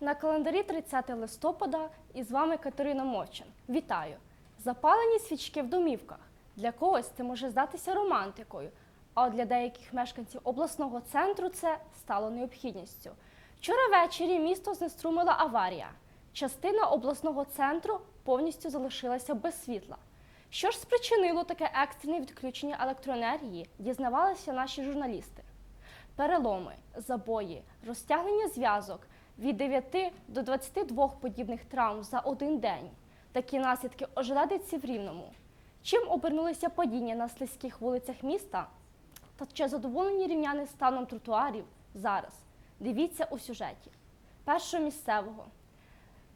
На календарі 30 листопада і з вами Катерина Мовчан. Вітаю! Запалені свічки в домівках. Для когось це може здатися романтикою, а для деяких мешканців обласного центру це стало необхідністю. Вчора ввечері місто знеструмила аварія. Частина обласного центру повністю залишилася без світла. Що ж спричинило таке екстрене відключення електроенергії, дізнавалися наші журналісти. Переломи, забої, розтягнення зв'язок від 9 до 22 подібних травм за один день. Такі наслідки ожеледиці в Рівному. Чим обернулися падіння на слизьких вулицях міста? Та чи задоволені рівняни станом тротуарів зараз? Дивіться у сюжеті. Першого місцевого.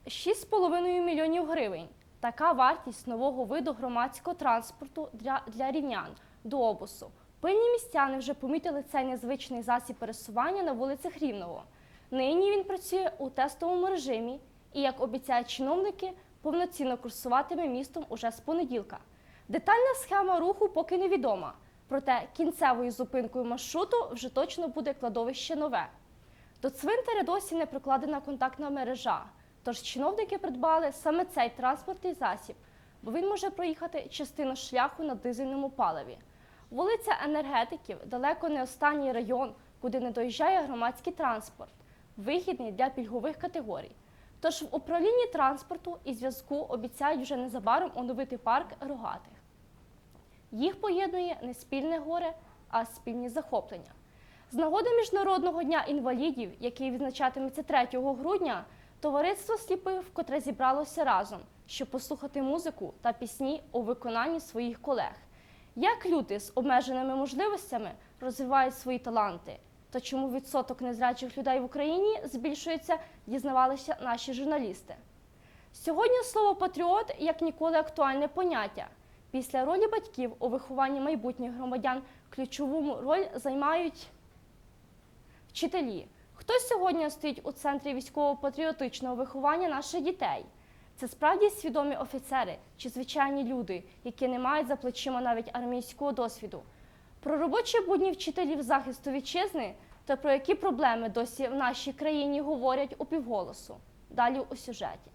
6,5 мільйонів гривень. Така вартість нового виду громадського транспорту для, для рівнян до обусу. Пильні містяни вже помітили цей незвичний засіб пересування на вулицях Рівного. Нині він працює у тестовому режимі і, як обіцяють чиновники, повноцінно курсуватиме містом уже з понеділка. Детальна схема руху поки невідома, проте кінцевою зупинкою маршруту вже точно буде кладовище нове. До цвинтаря досі не прокладена контактна мережа, тож чиновники придбали саме цей транспортний засіб, бо він може проїхати частину шляху на дизельному паливі. Вулиця енергетиків далеко не останній район, куди не доїжджає громадський транспорт, вигідний для пільгових категорій. Тож в управлінні транспорту і зв'язку обіцяють вже незабаром оновити парк рогатих. Їх поєднує не спільне горе, а спільні захоплення. З нагоди Міжнародного дня інвалідів, який відзначатиметься 3 грудня, товариство сліпих вкотре зібралося разом, щоб послухати музику та пісні у виконанні своїх колег. Як люди з обмеженими можливостями розвивають свої таланти? Та чому відсоток незрячих людей в Україні збільшується, дізнавалися наші журналісти. Сьогодні слово патріот як ніколи актуальне поняття. Після ролі батьків у вихованні майбутніх громадян ключову роль займають вчителі. Хто сьогодні стоїть у центрі військово-патріотичного виховання наших дітей? Це справді свідомі офіцери чи звичайні люди, які не мають за плечима навіть армійського досвіду. Про робочі будні вчителів захисту вітчизни та про які проблеми досі в нашій країні говорять у півголосу. Далі у сюжеті.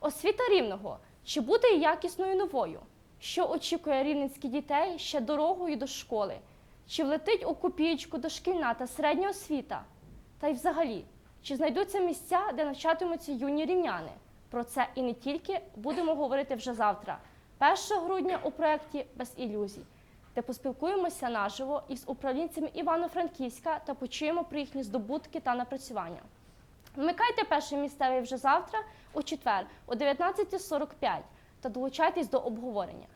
Освіта рівного чи буде якісною новою? Що очікує рівненських дітей ще дорогою до школи? Чи влетить у копієчку дошкільна та середня освіта? Та й взагалі, чи знайдуться місця, де навчатимуться юні рівняни? Про це і не тільки будемо говорити вже завтра, 1 грудня у проєкті без ілюзій, де поспілкуємося наживо із управлінцями Івано-Франківська та почуємо про їхні здобутки та напрацювання. Вмикайте перший місцевий вже завтра у четвер о 19.45 та долучайтесь до обговорення.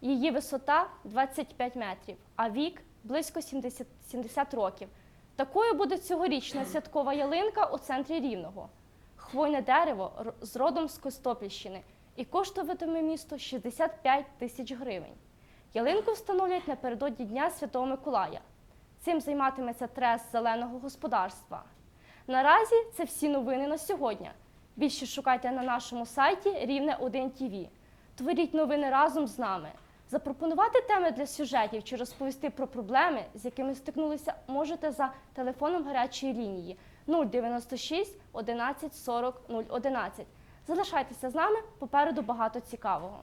Її висота 25 метрів, а вік близько 70, 70 років. Такою буде цьогорічна святкова ялинка у центрі Рівного. Хвойне дерево з родом з Костопільщини і коштуватиме місто 65 тисяч гривень. Ялинку встановлять напередодні Дня Святого Миколая. Цим займатиметься трес зеленого господарства. Наразі це всі новини на сьогодні. Більше шукайте на нашому сайті Рівне 1 ТВ. Творіть новини разом з нами. Запропонувати теми для сюжетів чи розповісти про проблеми, з якими стикнулися, можете за телефоном гарячої лінії 096 11 40 011. Залишайтеся з нами, попереду багато цікавого.